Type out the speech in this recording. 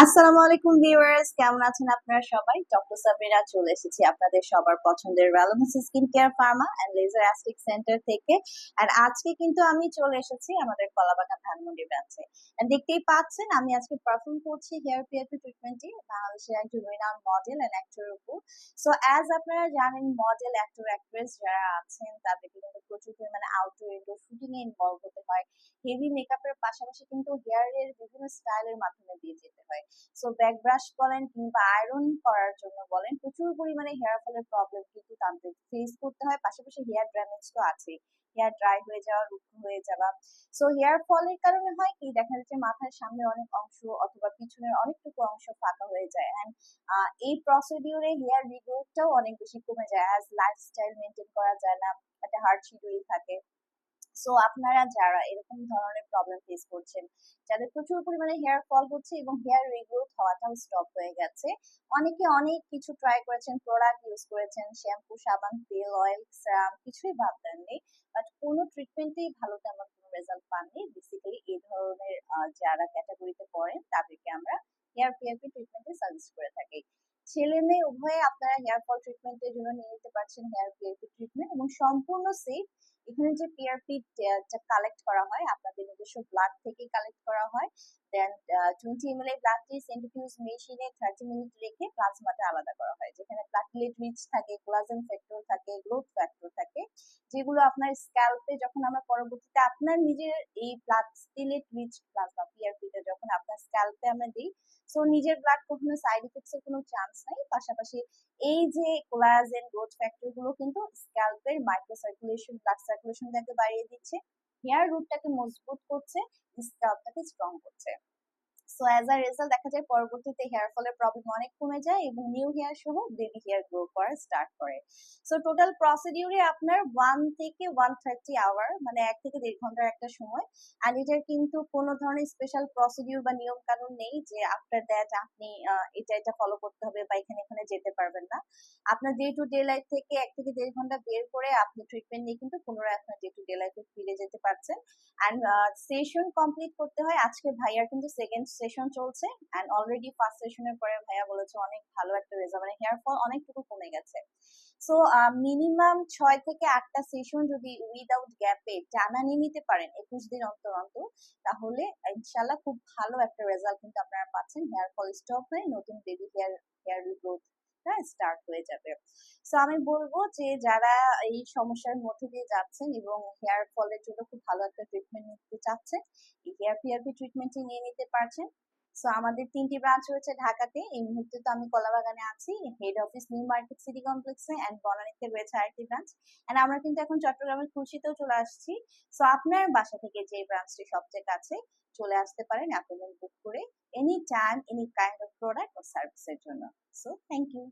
আসসালামু আলাইকুম ভিউয়ার্স, কেমন আছেন আপনারা সবাই? ডক্টর সাবরিনা চলে এসেছি আপনাদের সবার পছন্দের relevance skin care pharma and laser aesthetic centre থেকে। আর আজকে কিন্তু আমি চলে এসেছি আমাদের কলাবাগান ধানমন্ডি ব্রাঞ্চে এন্ড দেখতেই পাচ্ছেন, আমি আজকে পারফর্ম করছি হেয়ার পিআরপি ট্রিটমেন্টে বাংলাদেশের একজন রিনাউন্ড মডেল এন্ড অ্যাক্টর উপর। সো অ্যাজ আপনারা জানেন মডেল অ্যাক্টর অ্যাক্ট্রেস যারা আছেন, তাদেরকে কিন্তু প্রচুর পরিমাণে আউটডোর ইনডোর শুটিং ইনভলভ হতে হয়। হেভি মেকআপের পাশাপাশি কিন্তু হেয়ারের বিভিন্ন স্টাইলের মাধ্যমে দিয়ে যেতে হয়। সো ব্যাক ব্রাশ বলেন কিংবা আয়রন করার জন্য বলেন, প্রচুর পরিমাণে হেয়ার ফলের প্রবলেম কিন্তু তাদের ফেস করতে হয়। পাশাপাশি হেয়ার ড্যামেজ তো আছে হেয়ার ড্রাই হয়ে যাওয়া, রুক্ষ হয়ে যাওয়া। সো হেয়ার ফলের কারণে হয় কি? দেখা যাচ্ছে মাথার সামনে অনেক অংশ অথবা পিছনের অনেকটুকু অংশ ফাঁকা হয়ে যায়। অ্যান্ড এই প্রসিডিউরে হেয়ার রিগ্রোথটাও অনেক বেশি কমে যায়। অ্যাজ লাইফস্টাইল মেনটেন করা যায় না, একটা হার্ড শিডিউল থাকে। সো আপনারা যারা এরকম ধরনের প্রবলেম ফেস করছেন, যাদের প্রচুর পরিমাণে হেয়ার ফল হচ্ছে এবং হেয়ার রিগ্রোথ হওয়াটাও স্টপ হয়ে গেছে, অনেকে অনেক কিছু ট্রাই করেছেন প্রোডাক্ট ইউজ করেছেন শ্যাম্পু সাবান তেল অয়েল সেরাম কিছুই বাদ দেননি বাট কোনো ট্রিটমেন্টেই ভালো তেমন কোনো রেজাল্ট পাননি। বেসিক্যালি এই ধরনের যারা ক্যাটাগরিতে পড়েন, তাদেরকে আমরা হেয়ার পিআরপি ট্রিটমেন্টে সাজেস্ট করে থাকি। ছেলে মেয়ে উভয়ে আপনারা হেয়ার ফল ট্রিটমেন্টের জন্য নিয়ে নিতে পারছেন হেয়ার পিআরপি ট্রিটমেন্ট এবং সম্পূর্ণ সেফ এখানে যে পিআরপি কালেক্ট করা হয়, আপনাদের নিজস্ব ব্লাড থেকে কালেক্ট করা হয় দেন টোয়েন্টি এম এল এর ব্লাডটি সেন্ট্রিফিউজ মেশিনে থার্টি মিনিট রেখে প্লাজমাটা আলাদা করা হয়, যেখানে প্লাটিলেট রিচ থাকে কোলাজেন ফ্যাক্টর থাকে গ্রোথ ফ্যাক্টর থাকে। যেগুলো আপনার স্ক্যাল্পে যখন আমরা পরবর্তীতে আপনার নিজের এই প্লাটিলেট রিচ প্লাজমা পিআরপিটা যখন আপনার স্ক্যাল্পে আমরা দিই সো নিজের ব্লাড কখনো সাইড ইফেক্টস এর কোনো চান্স নাই। পাশাপাশি এই যে কোলাজেন গ্রোথ ফ্যাক্টরগুলো কিন্তু স্ক্যাল্পের মাইক্রো সার্কুলেশন ব্লাড সার্কুলেশনটাকে বাড়িয়ে দিচ্ছে। হেয়ার রুটটাকে মজবুত করছে স্ক্যাল্পটাকে স্ট্রং করছে। সো অ্যাজ আ রেজাল্ট দেখা যায় পরবর্তীতে হেয়ার ফলের প্রবলেম অনেক কমে যায় এবং নিউ হেয়ার সহ বেবি হেয়ার গ্রো করা স্টার্ট করে। সো টোটাল প্রসিডিউরে আপনার ওয়ান থেকে ওয়ান থার্টি আওয়ার মানে এক থেকে দেড় ঘণ্টার একটা সময়। এটার কিন্তু কোনো ধরনের স্পেশাল প্রসিডিউর বা নিয়ম কানুন নেই যে আফটার দ্যাট আপনি এটা এটা ফলো করতে হবে বা এখানে এখানে যেতে পারবেন না। আপনার ডে টু ডে লাইফ থেকে এক থেকে দেড় ঘণ্টা বের করে আপনি ট্রিটমেন্ট নিয়ে কিন্তু পুনরায় আপনার ডে টু ডে লাইফে ফিরে যেতে পারছেন। অ্যান্ড সেশন কমপ্লিট করতে হয় আজকে ভাইয়ার কিন্তু সেকেন্ড সেশন চলছে অলরেডি ফার্স্ট সেশনের পরে ভাইয়া বলেছে অনেক ভালো একটা রেজাল্ট মানে হেয়ার ফল অনেকটুকু কমে গেছে। সো মিনিমাম ছয় থেকে আটটা সেশন যদি উইদাউট গ্যাপে টানা নিয়ে নিতে পারেন একুশ দিন অন্তর অন্তর, তাহলে ইনশাল্লাহ খুব ভালো একটা রেজাল্ট কিন্তু আপনারা পাচ্ছেন। হেয়ার ফল স্টপ হয়ে নতুন baby hair hair growth start হয়ে যাবে। সো আমি বলব যে, যারা এই সমস্যার মধ্যে দিয়ে যাচ্ছেন এবং হেয়ার ফলের জন্য খুব ভালো একটা ট্রিটমেন্ট নিতে চাচ্ছেন, এই হেয়ার পিআরপি ট্রিটমেন্টটি নিয়ে নিতে পারছেন সো আমাদের তিনটি ব্রাঞ্চ রয়েছে ঢাকাতে। এই মুহূর্তে তো আমি কলাবাগানে আছি head office New Market City কমপ্লেক্সে অ্যান্ড বনানীতে রয়েছে আরেকটি ব্রাঞ্চ অ্যান্ড আমরা কিন্তু এখন চট্টগ্রামের খুশিতেও চলে আসছি। সো আপনার বাসা থেকে যে ব্রাঞ্চটি সবচেয়ে কাছে চলে আসতে পারেন অ্যাপয়েন্টমেন্ট বুক করে any time any kind of product ও সার্ভিসের জন্য। So thank you